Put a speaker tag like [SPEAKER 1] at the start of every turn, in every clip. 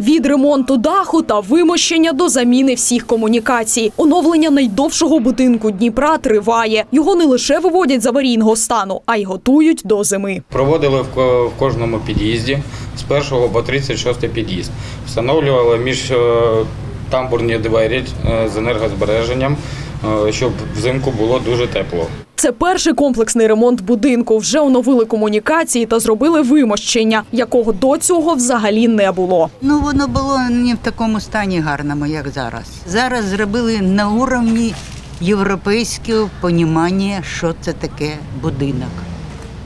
[SPEAKER 1] Від ремонту даху та вимощення до заміни всіх комунікацій. Оновлення найдовшого будинку Дніпра триває. Його не лише виводять з аварійного стану, а й готують до зими.
[SPEAKER 2] Проводили в ко- в кожному під'їзді з 1 по 36 під'їзд. Встановлювали між е, тамбурні двері е, з енергозбереженням, е, щоб взимку було дуже тепло.
[SPEAKER 1] Це перший комплексний ремонт будинку. Вже оновили комунікації та зробили вимощення, якого до цього взагалі не було.
[SPEAKER 3] Ну, воно було не в такому стані гарному, як зараз. Зараз зробили на уровні європейського понімання, що це таке будинок.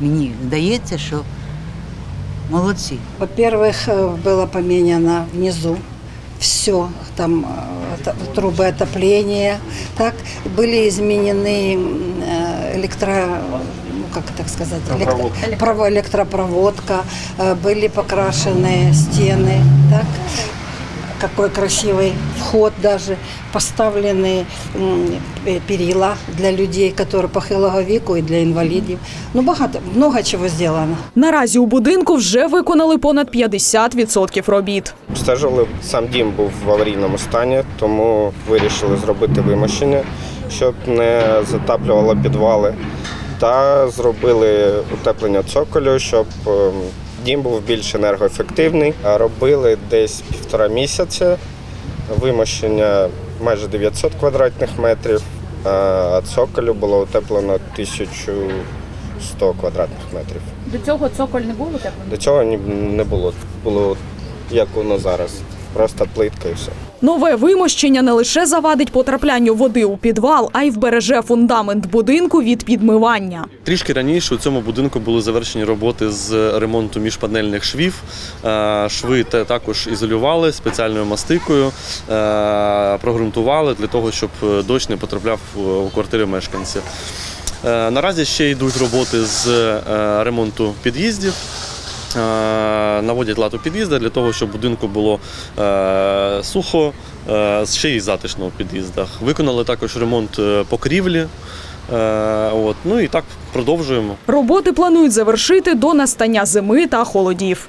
[SPEAKER 3] Мені здається, що молодці.
[SPEAKER 4] Во-первых, э, было поменяно внизу все, там э, это- трубы отопления, так были изменены м, э, электро, ну как так сказать, электро, право- электропроводка, э, были покрашены стены, так какой красивый вход даже, поставлены м, э, перила для людей, которые похилого веку и для инвалидов. Ну, багато, много чего сделано.
[SPEAKER 1] Наразі у будинку вже виконали понад 50% робіт.
[SPEAKER 5] Обстежили, сам дім був в аварійному стані, тому вирішили зробити вимощення, щоб не затаплювало підвали. Та зробили утеплення цоколю, щоб ем, дім був більш енергоефективний. Робили десь півтора місяця. Вимощення майже 900 квадратних метрів, а цоколю було утеплено 1100 квадратних метрів.
[SPEAKER 6] До цього цоколь не був утеплений?
[SPEAKER 5] До цього не було. Було як воно зараз. Просто плитка і все.
[SPEAKER 1] Нове вимощення не лише завадить потраплянню води у підвал, а й вбереже фундамент будинку від підмивання.
[SPEAKER 7] Трішки раніше у цьому будинку були завершені роботи з ремонту міжпанельних швів. Е, Шви також ізолювали спеціальною мастикою, е, прогрунтували для того, щоб е, дощ не потрапляв у квартири мешканців. Наразі ще йдуть роботи з ремонту під'їздів. Е, Наводять лад у під'їзда для того, щоб будинку було е, сухо, е, ще й затишно у під'їздах. Виконали також ремонт покрівлі. От. Ну і так продовжуємо.
[SPEAKER 1] Роботи планують завершити до настання зими та холодів.